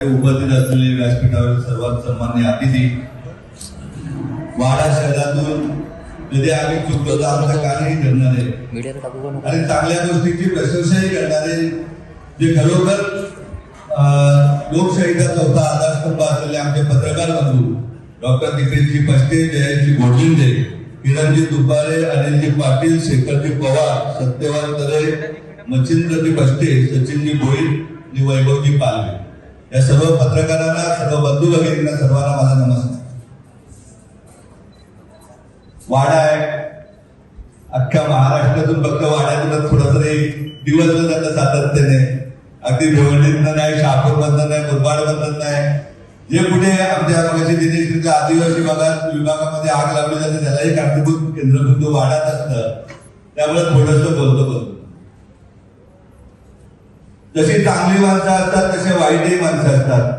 उपस्थित असलेले व्यासपीठावर सर्वात सन्मान्य अतिथी वाडा शहरातून कधी आम्ही चुकलो तर आमचं कानही धरणार आणि चांगल्या गोष्टीची प्रशंसाही करणारे जे खरोखर लोकशाहीचा चौथा आधारस्तंभ असलेले आमचे पत्रकार बंधू डॉक्टर दिपेशजी पष्टे जयंतजी गोडलिंदे किरणजी दुपारे अनिलजी पाटील शेखरजी पवार सत्यवान तरे मच्छिंद्रजी पष्टे सचिनजी भोईर आणि वैभवजी पालवे. या सर्व पत्रकारांना सर्व बंधू भगिनींना सर्वांना माझा नमस्कार. वाडा आहे. अख्ख्या महाराष्ट्रातून फक्त वाड्यातूनच थोडस दिवस जातं सातत्याने अगदी भिवंडीतनं नाही शहापूर मधनं नाही मुरबाड मधनं नाही. जे कुठे आमच्या मगाशी दिनेशच्या आदिवासी भागात विभागामध्ये आग लावली जाते त्यालाही कारणीभूत केंद्रबिंदू वाढत असतं. त्यामुळे थोडंसं बोलतो बोलतो. जशी चांगली माणसं असतात तसे वाईटही माणसं असतात.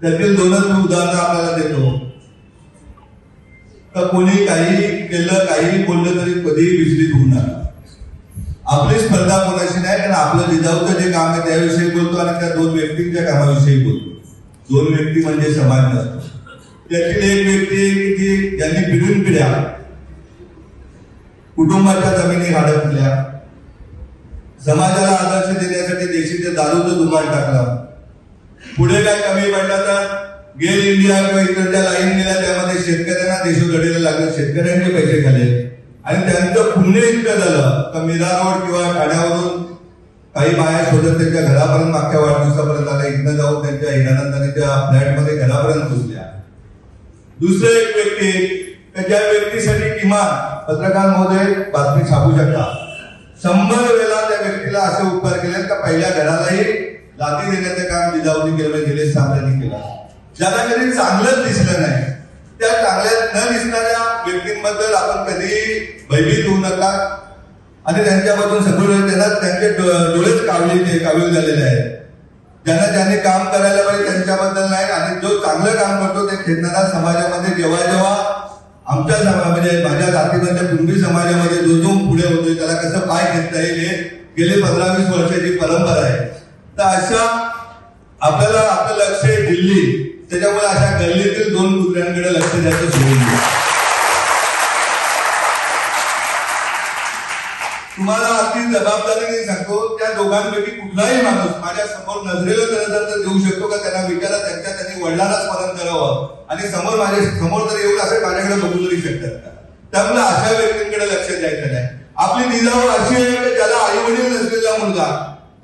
त्यातील दोनच मी उदाहरणं आपल्याला देतो. तर कोणी काही केलं काही बोललं तरी कधीही विचलित होऊ नका. आपली स्पर्धा कोणाशी नाही कारण आपलं जिजाऊचं जे काम आहे त्याविषयी बोलतो आणि त्या दोन व्यक्तींच्या कामाविषयी बोलतो. दोन व्यक्ती म्हणजे समाज नसतो. त्यातील एक व्यक्ती की जी ज्यांनी पिढून पिढ्या कुटुंबाच्या जमिनी हडपल्या समाजाला आदर्श देण्यासाठी देशीचे दारूचं दुकान टाकलं. पुढे काय कमी पडलं तर गेल इंडिया किंवा इतर ज्या लाईन गेल्या त्यामध्ये शेतकऱ्यांना देशोधडीला लागलं शेतकऱ्यांचे पैसे खाले आणि त्यांचं पुण्य इतकं झालं तर मीरा रोड किंवा ठाण्यावरून काही बाया शोधत त्यांच्या घरापर्यंत मागच्या वाढदिवसापर्यंत आल्या इथनं जाऊन त्यांच्या हिरानंदानीच्या फ्लॅटमध्ये घरापर्यंत घुसल्या दुसरं एक व्यक्ती ज्या व्यक्तीसाठी किमान पत्रकार महोदय बातमी छापू शकता. शंभर वेळा त्या व्यक्तीला असे उपकार केले का पहिल्या घरालाही लादी देण्याचं काम जिजाऊनी केलं निलेश सांबऱ्यांनी केलं. ज्याला कधी चांगलंच दिसलं नाही त्या चांगल्या न दिसणाऱ्या व्यक्तींबद्दल आपण कधी भयभीत होऊ नका. आणि त्यांच्याबद्दल सगळं त्यांना त्यांचे डोळेच कावले कावीळ झालेले आहेत. ज्यांना ज्यांनी काम करायला पाहिजे त्यांच्याबद्दल नाही. आणि जो चांगलं काम करतो ते खेळणारा समाजामध्ये जेव्हा जेव्हा आमच्या समाजामध्ये म्हणजे माझ्या जातीमध्ये कुणबी समाजामध्ये जो जो पुढे होतोय त्याला कसं पाय घेता येईल हे गेले पंधरा वीस वर्षाची परंपरा आहे. तर अशा आपल्याला आपलं लक्ष आहे दिल्ली. त्याच्यामुळे अशा गल्लीतील दोन कुत्र्यांकडे लक्ष द्यायचं सोडून तुम्हाला अगदी जबाबदारीने सांगतो त्या दोघांपैकी कुठलाही माणूस माझ्यासमोर नजरेला नजर तर देऊ शकतो का त्यांना विचारा त्यांच्या त्यांनी वडिलांना स्मरण करावं. आणि समोर माझ्यासमोर तर येऊन असे माझ्याकडे बघू तरी शकतात का? त्यामुळे अशा व्यक्तींकडे लक्ष द्यायचं नाही. आपली निजाव अशी आहे की ज्याला आई वडील नसलेला मुलगा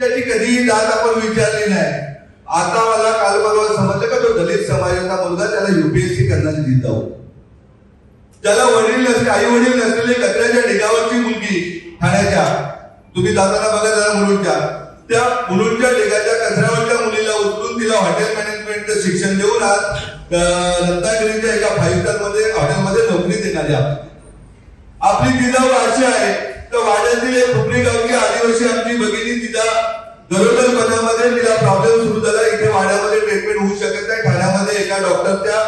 त्याची कधीही जात आपण विचारली नाही. आता मला काल परवा समजलं का तो दलित समाजाचा मुलगा त्याला युपीएससी करण्याची जिद्द त्याला वडील नसले आई वडील नसलेले कचऱ्याच्या ढिगावरची मुलगी ठाण्याच्या तुम्ही जाताना बघा जरा मुलुंडच्या. त्या मुलुंडच्या ढिगाच्या कचऱ्यावरच्या मुलीला उचलून तिला हॉटेल मॅनेजमेंटचं शिक्षण देऊन आज रत्नागिरीच्या एका फाईव्ह स्टारमध्ये हॉटेलमध्ये नोकरी देणारी आपली जिजाऊ अशी आहे. तर वाड्यातील एक खुपरी गावची आदिवासी आमची भगिनी तिला गरोदरपणामध्ये तिला प्रॉब्लेम सुरू झाला. इथे वाड्यामध्ये ट्रीटमेंट होऊ शकत नाही. ठाण्यामध्ये एका डॉक्टरच्या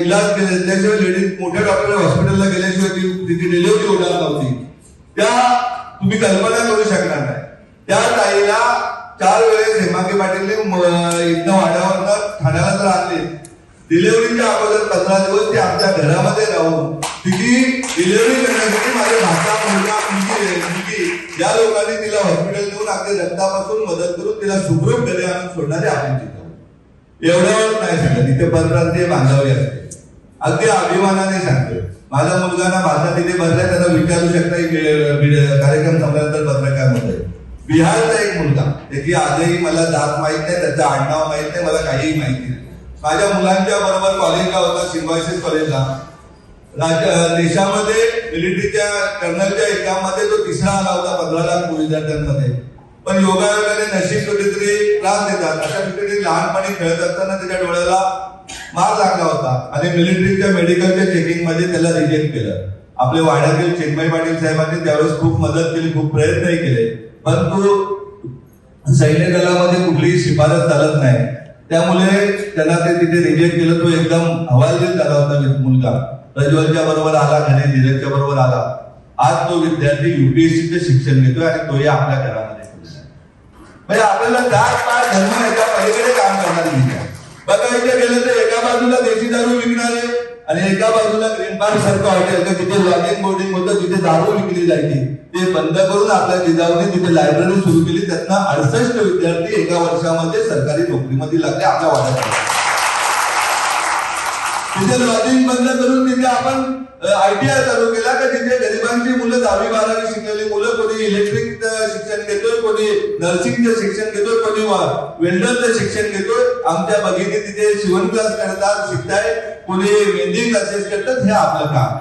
इलाज केल्याशिवाय लेडीज मोठ्या डॉक्टर हॉस्पिटलला गेल्याशिवाय ती तिची डिलिव्हरी होणार नव्हती. त्या तुम्ही कल्पना करू शकणार नाही. त्या ताईला चार वेळेस हेमांगी पाटीलने म- वाड्यावर वाड्यावरनं ठाण्याला तर आणले. डिलिव्हरीच्या अगोदर पंधरा दिवस ते आमच्या घरामध्ये राहून तिची डिलिव्हरी करण्यासाठी माझे भाचा मुलगा मुलगी मुलगी या लोकांनी तिला हॉस्पिटल देऊन आपल्या रक्तापासून मदत करून तिला सुखरूप घरी आणून सोडणारे आपण तिथं. एवढं नाही सांगत. तिथे परप्रांतीय बांधावी असते. अगदी अभिमानाने सांगतो माझा मुलगा ना माझा तिथे भरलाय त्याला विचारू शकता एक, अं, vid- कार्यक्रम संपल्यानंतर पत्रकारामध्ये बिहारचा एक मुलगा त्याची आजही मला जात माहीत नाही त्याचं आडनाव माहीत नाही मला काहीही माहिती नाही. माझ्या मुलांच्या बरोबर कॉलेजला होता सिम्बॉयसिस कॉलेजला राज्य देशामध्ये मिलिटरीच्या कर्नलच्या एक्झाममध्ये तो तिसरा आला होता पंधरा लाख विद्यार्थ्यांमध्ये पण योगायोगाने नशीब कुठेतरी त्रास देतात. अशा ठिकाणी लहानपणी खेळत असताना त्याच्या डोळ्याला मार लागला होता. आणि मिलिटरीच्या मेडिकलच्या चेकिंगमध्ये त्याला रिजेक्ट केलं. आपले वाड्यातील चिन्मय पाटील साहेबांनी त्यावेळेस खूप मदत केली खूप प्रयत्नही केले. परंतु सैन्य दलामध्ये कुठलीही शिफारस चालत नाही. त्यामुळे त्याला ते तिथे रिजेक्ट केलं. तो एकदम हवालदिल झाला होता मुलगा. प्रज्वलच्या बरोबर आला घरी धीरजच्या बरोबर आला. आज तो विद्यार्थी युपीएससीचे शिक्षण घेतोय आणि तोही आपल्या घरामध्ये. म्हणजे आपल्याला जात पात धर्म याच्या पलीकडे काम करणार नाही. बघायचं गेलं तर एका बाजूला देशी दारू विकणारे आणि एका बाजूला ग्रीन पार्क सारखं हॉटेल तर तिथे लॉगिंग बोर्डिंग होतं तिथे दारू विकली जायची. ते बंद करून आपल्या जिजाऊने तिथे लायब्ररी सुरू केली. त्यांना अडसष्ट विद्यार्थी एका वर्षामध्ये सरकारी नोकरीमध्ये लागले आपल्या वाड्यात. तिथे लॉजिंग बंद करून तिथे आपण आयटीआय चालू केला का तिथे गरिबांची मुलं दहावी बारावी शिकलेली मुलं कोणी इलेक्ट्रिक कोणी नर्सिंगचं शिक्षण घेतोय कोणी वेल्डरचं शिक्षण घेतोय आमच्या भगिनी तिथे शिवण क्लास करतात शिकताय कोणी मेहंदी क्लासेस करतात हे आपलं काम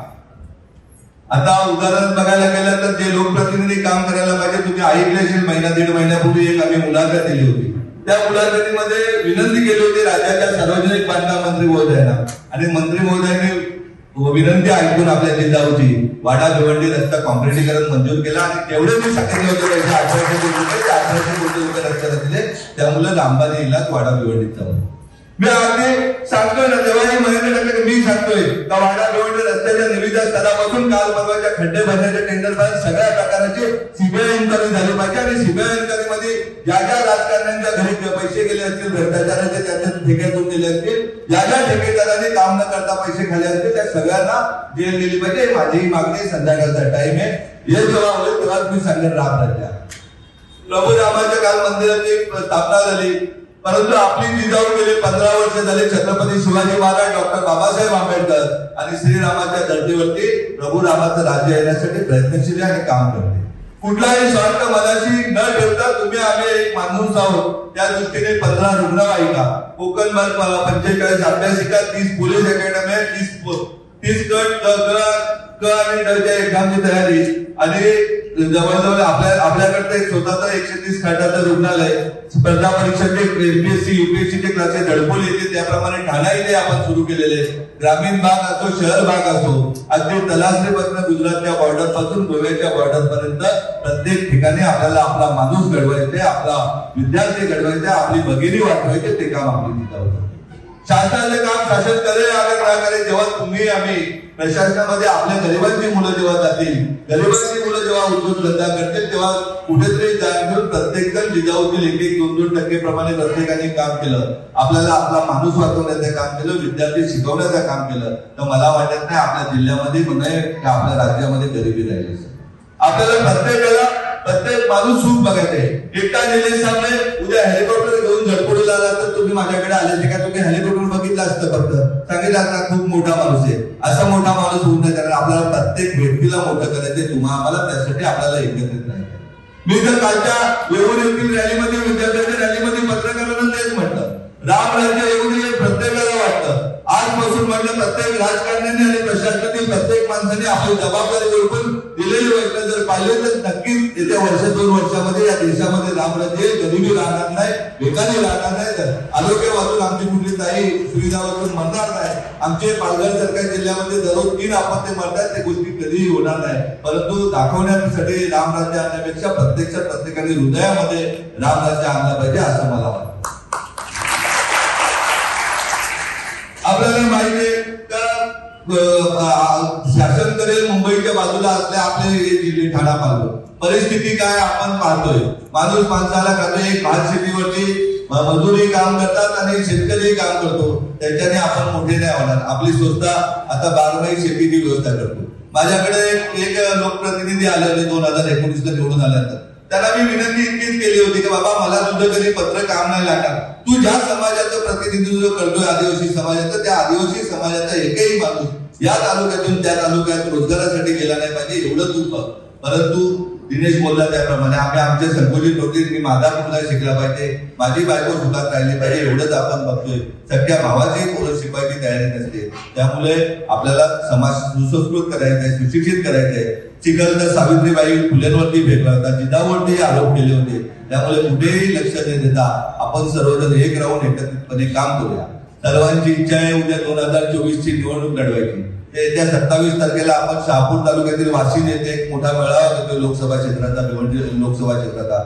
आता उदाहरण बघायला गेलं तर जे लोकप्रतिनिधी काम करायला पाहिजे तुम्ही ऐकले असेल महिना दीड महिन्यापूर्वी एक आम्ही मुलाखत दिली होती. त्या मुलाखतीमध्ये विनंती केली होती राज्याच्या सार्वजनिक बांधकाम मंत्री महोदयांना. आणि मंत्री महोदयांनी विनंती ऐकून आपल्या होती वाडा भिवंडी रस्ता कॉन्क्रिटीकरण मंजूर केला आणि तेवढे मी सांगितले होते पैसे अठराशे कोटी रुपये अठराशे कोटी रुपये रस्त्याला दिले त्यामुळे लांबानी इलाज वाडा भिवंडीत जाऊन मी अगदी सांगतोय ना तेव्हाही महेंद्र ठाकरे मी सांगतोय का वाडा भिवंडी रस्त्याच्या निविदा स्तरापासून काल परवाच्या खड्डे भरण्याच्या टेंडर सगळ्या प्रकारचे सीबीआय इन्क्वायरी झाली पाहिजे आणि सीबीआय इन्क्वायरी मध्ये ज्या ज्या राजकारण्यांच्या घरी जे पैसे गेले असतील भ्रष्टाचाराचे त्यांच्या ठेक्यातून गेले असतील ज्या ज्या ठेकेदारांनी काम न करता पैसे खाले असतील त्या सगळ्यांना जेल दिली पाहिजे. माझीही माझी मागणी संध्याकाळचा टाइम आहे. हे जेव्हा होईल तेव्हा मी सांगेन राम राज्या. प्रभू रामाच्या काल मंदिराची स्थापना झाली. परंतु आपली जिजाऊ गेले पंधरा वर्ष झाले छत्रपती शिवाजी महाराज डॉक्टर बाबासाहेब आंबेडकर आणि श्रीरामाच्या धर्तीवरती प्रभू रामाचं राज्य येण्यासाठी प्रयत्नशील आणि काम करते. कुठलाही स्वार्थ मनाशी न ठेवता तुम्ही आम्ही एक माणूस आहोत. त्या दृष्टीने पंधरा रुग्णवाहिका कोकण पंचेचाळीस अभ्यासिका तीस पोलीस अकॅडमी तीस तीस गट क आणि ड एक्झामची तयारी आणि जवळजवळ आपल्या आपल्याकडे एक स्वतःच एकशे तीस खाटाचं रुग्णालय स्पर्धा परीक्षाचे एमपीएससी युपीएससी क्लासेस दडपोल येते. त्याप्रमाणे ठाणा इथे आपण सुरू केलेले ग्रामीण भाग असो शहर भाग असो अगदी तलासरीपासून गुजरातच्या बॉर्डरपासून गोव्याच्या बॉर्डर पर्यंत प्रत्येक ठिकाणी आपल्याला आपला माणूस घडवायचे आपला विद्यार्थी घडवायचे आपली भगिनी वाटवायचे ते काम आपली तिथं होतं. शासनाचे काम शासन करेल आम्ही ना करेल. जेव्हा तुम्ही आम्ही प्रशासनामध्ये आपल्या गरिबांची मुलं जेव्हा जातील गरिबांची मुलं जेव्हा उद्योग धंदा करतील तेव्हा कुठेतरी जाणून घेऊन प्रत्येक जण जिजाऊतील एक एक दोन दोन टक्के प्रमाणे प्रत्येकाने काम केलं. आपल्याला आपला माणूस वाचवण्याचं काम केलं विद्यार्थी शिकवण्याचं काम केलं. तर मला वाटत नाही आपल्या जिल्ह्यामध्ये म्हणे आपल्या राज्यामध्ये गरिबी राहिली आपल्याला प्रत्येकाला प्रत्येक माणूस सुख आहे. एकटा निलेश सामने उद्या हेलिकॉप्टर घेऊन झडपडूला आला तर तुम्ही माझ्याकडे आले ते का तुम्ही हेलिकॉप्टर बघितलं असतं फक्त. सांगितलं आता खूप मोठा माणूस आहे. असा मोठा माणूस होऊन नाही कारण आपल्याला प्रत्येक व्यक्तीला मोठं करायचं तुम्हा आम्हाला त्यासाठी आपल्याला एकत्रित राहायचं मी तर कालच्या येऊन येथील रॅलीमध्ये विद्यार्थ्यांच्या रॅलीमध्ये पत्रकारांना तेच म्हटलं. राम राज्य येऊन प्रत्येकाला आजपासून म्हटलं प्रत्येक राजकारण्याने आणि प्रशासनाने प्रत्येक माणसाने आपली जबाबदारी ओळखून दिलेली व्यक्त जर पाहिले तर नक्कीच येत्या वर्ष दोन वर्षामध्ये या देशामध्ये राम राज्य गरिबी राहणार नाही बेकारी राहणार नाही. तर आरोग्य वाचून आमची कुठली काही सुविधा वाचून म्हणणार नाही. आमचे पालघर सरकार जिल्ह्यामध्ये दररोज तीन आपत्ती मरतात ते गोष्टी कधीही होणार नाही. परंतु दाखवण्यासाठी राम राज्य आणण्यापेक्षा प्रत्यक्षात प्रत्येकाने हृदयामध्ये राम राज्य आणलं पाहिजे असं मला वाटतं. आपल्याला माहिती आहे का शासन करेल मुंबईच्या बाजूला असले आपले हे जिल्हे ठाणा पाहतो परिस्थिती काय आपण पाहतोय. माणूस माणसाला खातो एक भात शेतीवरती मजुरी काम करतात आणि शेतकरी काम करतो. त्याच्याने आपण मोठे नाही होणार. आपली संस्था आता बारमाही शेतीची व्यवस्था करतो. माझ्याकडे एक एक लोकप्रतिनिधी आले होते दोन हजार एकोणीस ला निवडून आल्यानंतर. त्याला मी विनंती इतकीच केली होती की बाबा मला सुद्धा कधी पत्र काम नाही लागणार. तू ज्या समाजाचं प्रतिनिधित्व करतोय आदिवासी समाजाचं त्या आदिवासी समाजाचा एकही माणूस या तालुक्यातून त्या तालुक्यात रोजगारासाठी गेला नाही पाहिजे एवढं तू बघ. परंतु दिनेश बोलला त्याप्रमाणे आम्ही आमचे संकुचित होते मी माझा मुलगा शिकला पाहिजे. माझी बायको सुखात राहिली पाहिजे. एवढंच आपण बघतोय. सगळ्या भावाची पोरं शिकवायची तयारी नसते. त्यामुळे आपल्याला समाज सुसंस्कृत करायचा आहे सुशिक्षित करायचं आहे चिखल तर सावित्रीबाई फुलेंवरती भेटला होता. जिजाऊवरती आरोप केले होते. त्यामुळे कुठेही लक्ष न देता आपण सर्वजण एक राहून एकत्रितपणे काम करूया. सर्वांची इच्छा आहे उद्या दोन हजार चोवीस ची निवडणूक लढवायची. येत्या सत्तावीस तारखेला आपण शहापूर तालुक्यातील वाशी येथे एक मोठा मेळावा घेतो लोकसभा क्षेत्राचा भिवंडी लोकसभा क्षेत्राचा.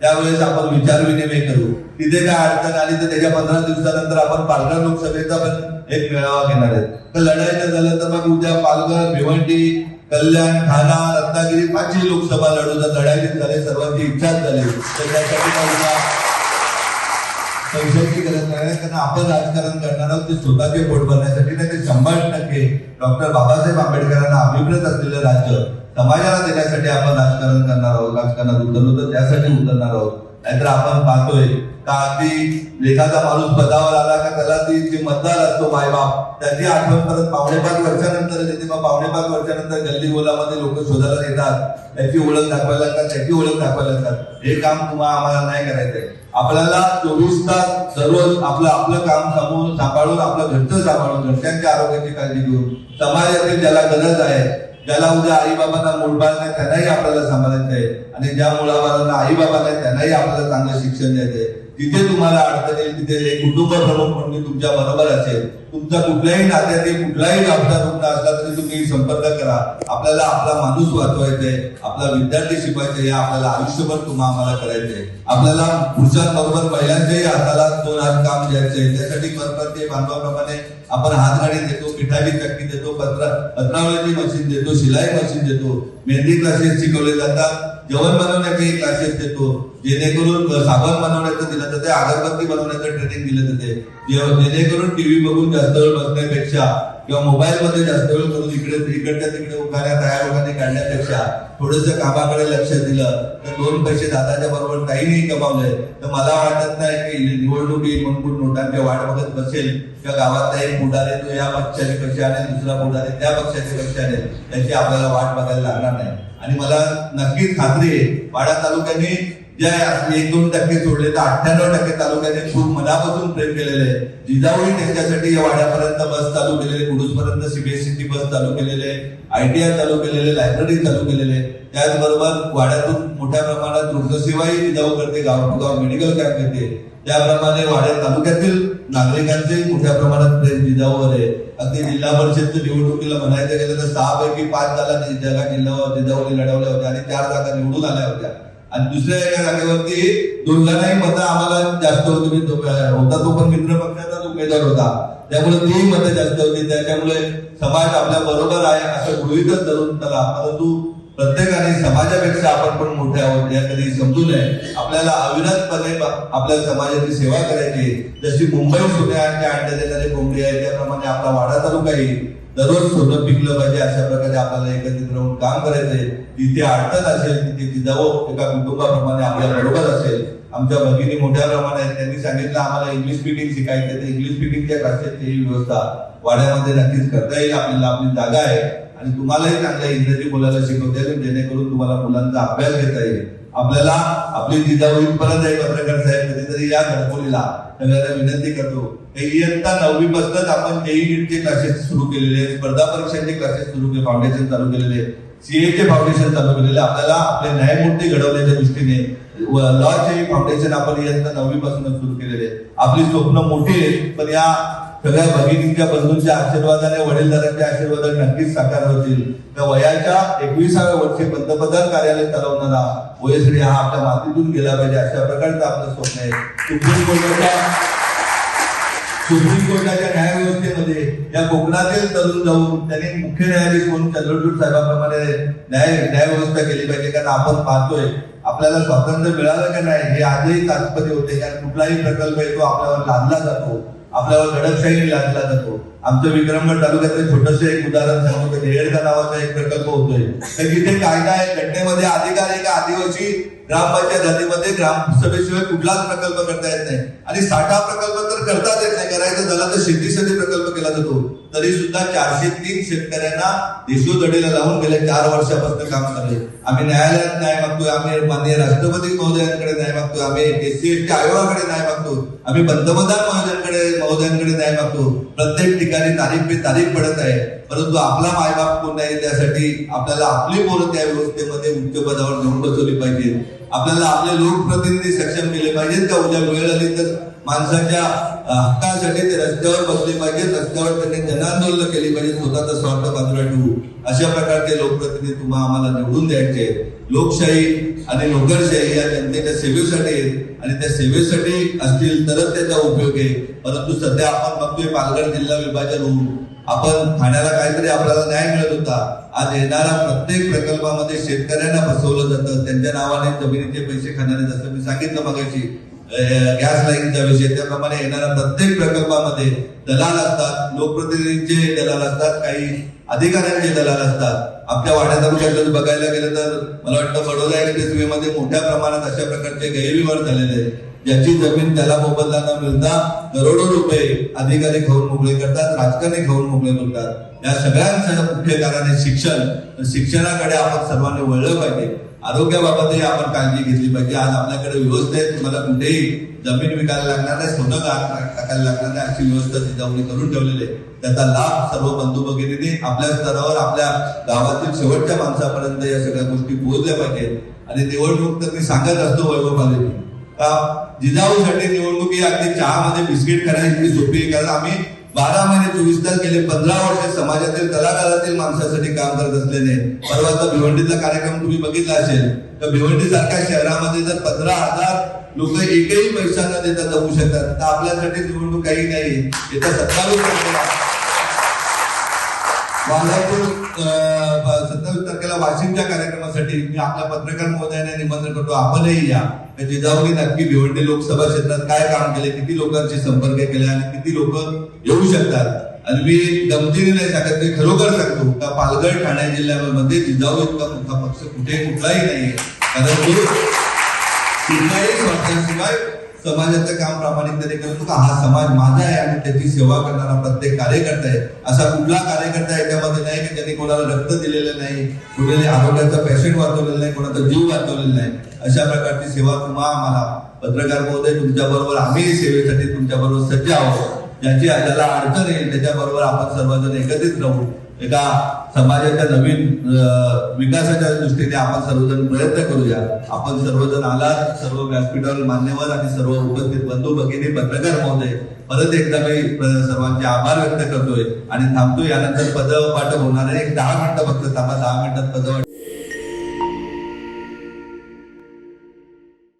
त्यावेळेस आपण विचार विनिमय करू. तिथे काय अडचण आली तर त्याच्या पंधरा दिवसानंतर आपण पालघर लोकसभेचा पण एक मेळावा घेणार आहे. तर लढायचं झालं तर मग उद्या पालघर भिवंडी कल्याण ठाणा रत्नागिरी पाचही लोकसभा लढवतात लढाईत झाले सर्वांची इच्छाच झाली. तर त्यासाठी पैशाची गरज नाही. कारण आपण राजकारण करणार आहोत ते स्वतःचे पोट भरण्यासाठी. नाही ते शंभर टक्के डॉक्टर बाबासाहेब आंबेडकरांना अभिप्रेत असलेलं राज्य समाजाला देण्यासाठी आपण राजकारण करणार आहोत राजकारणात उतरलो तर त्यासाठी उतरणार आहोत. नाहीतर आपण पाहतोय का अगदी एखादा माणूस पदावर आला का त्याला ती जे मतदार असतो मायबाप त्याची आठवण परत पावणे पाच वर्षानंतर येते. मग पावणे पाच वर्षानंतर गल्ली गोलामध्ये लोक शोधायला येतात. त्याची ओळख दाखवायला लागतात त्याची ओळख दाखवायला लागतात. हे काम तुम्हाला आम्हाला नाही करायचंय. आपल्याला चोवीस तास दररोज आपलं आपलं काम समोर सांभाळून आपलं घरचं सांभाळून घरच्यांच्या आरोग्याची काळजी घेऊन समाजातील ज्याला गरज आहे ज्याला उद्या आई बाबांना मुलबाळ नाही त्यांनाही आपल्याला सांभाळायचं आहे. आणि ज्या मुलाबाळांना आई बाबा नाही त्यांनाही आपल्याला चांगलं शिक्षण द्यायचं आहे. जिथे तुम्हाला अडचण येईल तिथे कुटुंब प्रमुख म्हणून तुमच्या बरोबर असेल तुमचा कुठल्याही नात्यातील कुठलाही गावचा रुग्ण असला तरी तुम्ही संपर्क करा. आपल्याला आपला माणूस वाचवायचाय आपला विद्यार्थी शिकवायचा आहे आपल्याला आयुष्यभर तुम्हा आम्हाला करायचंय. आपल्याला पुरुषांबरोबर महिलांच्याही हाताला दोन हात काम द्यायचंय. त्यासाठी परप्रत्येक बांधवाप्रमाणे आपण हातगाडी देतो पिठाची चक्की देतो पत्र पत्रावळीची मशीन देतो शिलाई मशीन देतो. मेहंदी क्लासेस शिकवले जातात. जेवण बनवण्याचे क्लासेस देतो जेणेकरून साबण बनवण्याचं दिलं जाते अगरबत्ती बनवण्याचं ट्रेनिंग दिलं जाते जेणेकरून टीव्ही बघून जास्त वेळ बसण्यापेक्षा किंवा मोबाईल मध्ये जास्त वेळ करून इकडे इकडच्या तिकडे उभाऱ्या तयार लोकांनी काढण्यापेक्षा थोडस कामाकडे लक्ष दिलं तर दोन पैसे दादाच्या बरोबर ताईने कमावले तर मला वाटत नाही की निवडणूक येईल म्हणून नोटांच्या वाट बघत बसेल. किंवा गावातला एक पुढारे तो या पक्षाचे पक्षाने दुसरा पुढारे त्या पक्षाचे पक्षाने आणेल त्याची आपल्याला वाट बघायला लागणार नाही. आणि मला नक्कीच खात्री आहे वाडा तालुक्याने ज्या एक दोन टक्के सोडले तर अठ्ठ्याण्णव टक्के तालुक्याने खूप मनापासून प्रेम केलेले आहे. जिजाऊही त्यांच्यासाठी या वाड्यापर्यंत बस चालू केलेले कुडूसपर्यंत सीबीएसईची बस चालू केलेले आयटीआय चालू केलेले लायब्ररी चालू केलेले त्याचबरोबर वाड्यातून मोठ्या प्रमाणात रुग्णसेवाही जिजाऊ करते गाव टू गाव मेडिकल कॅम्प घेते. त्याप्रमाणे वाडे तालुक्यातील नागरिकांचे मोठ्या प्रमाणात प्रेम जिजाऊवर आहे अगदी जिल्हा परिषदच्या निवडणुकीला म्हणायचं गेलं तर सहा पैकी पाच जागा जागा जिल्हा जिजाऊने लढवल्या होत्या आणि चार जागा निवडून आल्या होत्या. आणि दुसऱ्या एका जागेवरती दोघांनाही मतं आम्हाला जास्त होती होता तो पण मित्र पक्षाचाच उमेदवार होता. त्यामुळे तीही मतं जास्त होती. त्याच्यामुळे समाज आपल्या बरोबर आहे असं गृहितच धरून त्याला परंतु प्रत्येकाने समाजापेक्षा आपण पण मोठे आहोत या कधी समजू नये. आपल्याला अविरतपणे आपल्या समाजाची सेवा करायची जशी मुंबई सोन्याच्या अंड्या देणारी कोंबडी आहे त्याप्रमाणे आपला वाडा तालुकाही दररोज सोनं पिकलं पाहिजे अशा प्रकारे आपल्याला एकत्रित राहून काम करायचंय. जिथे अडचण असेल तिथे जिजाऊ एका कुटुंबाप्रमाणे आपल्या बरोबर असेल. आमच्या भगिनी मोठ्या प्रमाणात आहेत. त्यांनी सांगितलं आम्हाला इंग्लिश स्पीकिंग शिकायचं तर इंग्लिश स्पीकिंगच्या क्लासेसची ही व्यवस्था वाड्यामध्ये नक्कीच करता येईल. आपल्याला आपली जागा आहे. आणि तुम्हालाही चांगलं इंग्रजी बोलायला शिकवता येईल जेणेकरून तुम्हाला मुलांचा अभ्यास घेता येईल. आपल्याला आपली जिजाऊ परत आहे पत्रकार साहेब कधीतरी या घरपोलीला सगळ्यांना विनंती करतो. इयत्ता नववी पासूनच आपण जेई नीटचे क्लासेस सुरू केलेले आहेत. स्पर्धा परीक्षांचे क्लासेस सुरू केले फाउंडेशन चालू केलेले सीए चे फाउंडेशन चालू केलेले आपल्याला आपले न्यायमूर्ती घडवण्याच्या दृष्टीने लॉचे फाउंडेशन आपण इयत्ता नववी पासूनच सुरू केलेले आपली स्वप्न मोठी आहेत पण या सगळ्या भगिनींच्या बंधूंच्या आशीर्वादाने वडीलधाऱ्यांच्या आशीर्वादाने नक्कीच साकार होतील. त्या वयाच्या एकविसाव्या वर्षी पंतप्रधान कार्यालय चालवणारा ओएसडी हा आपल्या मातीतून गेला पाहिजे अशा प्रकारचं आपलं स्वप्न आहे. सुप्रीम कोर्टाच्या सुप्रीम कोर्टाच्या न्यायव्यवस्थेमध्ये या कोकणातील तरुण जाऊन त्यांनी मुख्य न्यायाधीश म्हणून चंद्रचूड साहेबांप्रमाणे न्याय न्यायव्यवस्था केली पाहिजे. कारण आपण पाहतोय आपल्याला स्वातंत्र्य मिळालं का नाही हे आजही तात्पर्य होते. कारण कुठलाही प्रकल्प येतो आपल्यावर लादला जातो. आपल्यावर दडपशाही लादला जातो. आमचं विक्रमगड तालुक्यातलं छोटस एक उदाहरण सांगतो की? हेळका नावाचा एक प्रकल्प होतोय. तर तिथे कायदा आहे घटनेमध्ये अधिकार का आदिवासी ग्रामपंचायत जातीमध्ये ग्रामसभेशिवाय कुठलाच प्रकल्प करता येत नाही. आणि साठा प्रकल्प तर करताच येत नाही. करायचं झाला तर शेतीसाठी प्रकल्प केला जातो. तरी सुद्धा चारशे तीन शेतकऱ्यांना देशोधडीला लावून गेल्या चार वर्षापासून काम करले आम्ही न्यायालयात न्याय मागतोय. आम्ही माननीय राष्ट्रपती महोदयांकडे न्याय मागतोय. आम्ही एससी एसटी आयोगाकडे न्याय मागतो आम्ही पंतप्रधान महोदयांकडे महोदयांकडे न्याय मागतो प्रत्येक ठिकाणी तारीख पे तारीख पडत आहे. परंतु आपला मायबाप कोण नाही त्यासाठी आपल्याला आपली पोरं त्या व्यवस्थेमध्ये उच्च पदावर घेऊन बसवली पाहिजे आपल्याला आपले लोकप्रतिनिधी सक्षम केले पाहिजेत. त्या उद्या वेळ आली तर माणसाच्या हक्कासाठी ते रस्त्यावर बसले पाहिजे रस्त्यावर त्यांनी जनांदोलन केली पाहिजे स्वतःचा स्वार्थ बाजूला ठेवू. अशा प्रकारचे लोकप्रतिनिधी तुम्हा आम्हाला निवडून द्यायचे लोकशाही आणि नोकरशाही या जनतेच्या सेवेसाठी आणि त्या सेवेसाठी असतील तरच त्याचा उपयोग आहे. परंतु सध्या आपण बघतोय पालघर जिल्हा विभाजन होऊन आपण ठाण्याला काहीतरी आपल्याला न्याय मिळत होता. आज येणारा प्रत्येक प्रकल्पामध्ये शेतकऱ्यांना फसवलं जातं. त्यांच्या नावाने जमिनीचे पैसे खाणारे जसं मी सांगितलं मागायची गॅस लाईनचा विषय त्याप्रमाणे येणाऱ्या प्रत्येक प्रकल्पामध्ये दलाल असतात लोकप्रतिनिधींचे दलाल असतात काही अधिकाऱ्यांचे दलाल असतात. आपल्या वाड्या तालुक्यात बघायला गेलं तर मला वाटतं बडोदा एक्सप्रेसवेमध्ये मोठ्या प्रमाणात अशा प्रकारचे गैरव्यवहार झालेले आहेत. ज्याची जमीन त्याला मोबदला न मिळता करोडो रुपये अधिकारी खाऊन मोकळे करतात राजकारणी खाऊन मोकळे करतात. या सगळ्यांचं मुख्य कारण आहे शिक्षण शिक्षणाकडे आपण सर्वांनी वळलं पाहिजे. आरोग्याबाबतही आपण काळजी घेतली पाहिजे. आज आपल्याकडे व्यवस्था आहे तुम्हाला कुठेही जमीन विकायला लागणार नाही सोनं टाकायला लागणार नाही अशी व्यवस्था जिजाऊने करून ठेवलेली आहे. त्याचा लाभ सर्व बंधू भगिनींनी आपल्या स्तरावर आपल्या गावातील शेवटच्या माणसापर्यंत या सगळ्या गोष्टी पोहोचल्या पाहिजेत. आणि निवडणूक तर मी सांगत असतो वैभव का जिजाऊसाठी निवडणूक ही अगदी चहामध्ये बिस्किट करायची सोपी कारण आम्ही बारा महिने चोवीस तास गेले पंधरा वर्ष समाजातील तळागाळातील माणसासाठी काम करत असल्याने परवाचा भिवंडीचा कार्यक्रम तुम्ही बघितला असेल तर भिवंडी सारख्या शहरामध्ये जर पंधरा हजार लोक एकही पैसा न देता जगू शकतात तर आपल्यासाठी निवडणूक काही नाही येत्या सत्तावीस तारखेला सत्तावीस तारखेला वाशिमच्या कार्यक्रमासाठी मी आपल्या पत्रकार महोदयाने निमंत्रण करतो. आपणही या. त्या जिजाऊने नक्की भिवंडी लोकसभा क्षेत्रात काय काम केले किती लोकांशी संपर्क केले आणि किती लोक येऊ शकतात? आणि मी गमतीने नाही सांगत मी खरोखर सांगतो का पालघर ठाणे जिल्ह्यामध्ये जिजाऊ इतका मोठा पक्ष कुठे कुठलाही नाहीये. कारण तो स्वार्थाशिवाय समाजाचं काम प्रामाणिकतेने करतो का? हा समाज माझा आहे आणि त्याची सेवा करणारा प्रत्येक कार्यकर्ता आहे. असा कुठला कार्यकर्ता याच्यामध्ये नाही की त्यांनी कोणाला रक्त दिलेलं नाही कुठल्या आरोग्याचा पेशंट वाचवलेला नाही कोणाचा जीव वाचवलेला नाही. अशा प्रकारची सेवा तुम्हा आम्हाला पत्रकार महोदय तुमच्या बरोबर आम्ही सेवेसाठी तुमच्या बरोबर सज्ज आहोत. ज्याची ज्याला अडचण येईल त्याच्याबरोबर आपण सर्वजण एकत्रित राहू. एका समाजाच्या नवीन विकासाच्या दृष्टीने आपण सर्वजण प्रयत्न करूया. आपण सर्वजण आलात सर्व व्यासपीठावर मान्यवर आणि सर्व उपस्थित बंधू भगिनी पत्रकार महोदय परत एकदा मी सर्वांचे आभार व्यक्त करतोय. आणि थांबतो यानंतर पद वाटप होणार आहे. एक दहा मिनिटं फक्त थांबा दहा मिनिटात पद वाटप